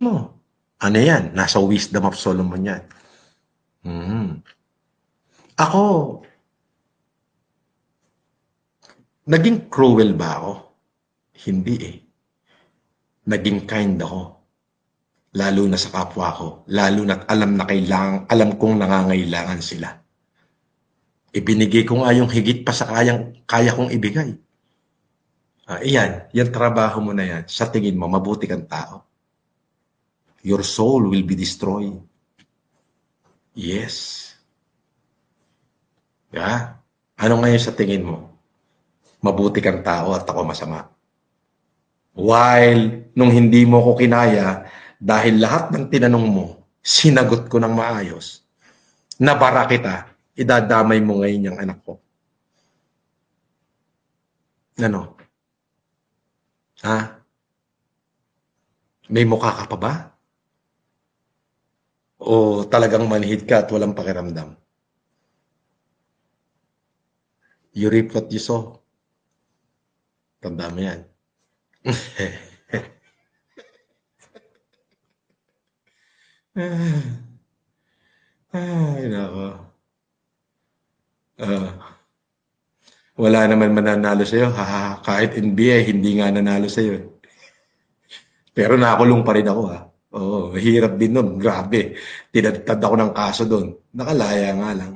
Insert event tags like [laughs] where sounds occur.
No. Ano yan? Nasa Wisdom of Solomon yan. Hmm. Ako, naging cruel ba ako? Hindi eh. Naging kind ako. Lalo na sa kapwa ko. Lalo na't alam na kailangan, alam kong nangangailangan sila. Ibinigay ko nga yung higit pa sa kayang, kaya kong ibigay. Ah, iyan, yung trabaho mo na yan, sa tingin mo, mabuti kang tao. Your soul will be destroyed. Yes. Yeah. Ano ngayon sa tingin mo? Mabuti kang tao at ako masama. While nung hindi mo ko kinaya, dahil lahat ng tinanong mo, sinagot ko ng maayos, nabara kita, idadamay mo ngayon yung anak ko. Ano? Ha? May mukha ka pa ba? O talagang manhid ka at walang pakiramdam? You reap what you sow. Tanda mo yan. [laughs] Ay, nako. Ah. wala naman mananalo sa'yo. Ha, ha, kahit NBA, hindi nga nanalo sa'yo. Pero nakulong pa rin ako ha. Oo, mahirap din nun. Grabe. Tinadtad ako ng kaso doon. Nakalaya nga lang.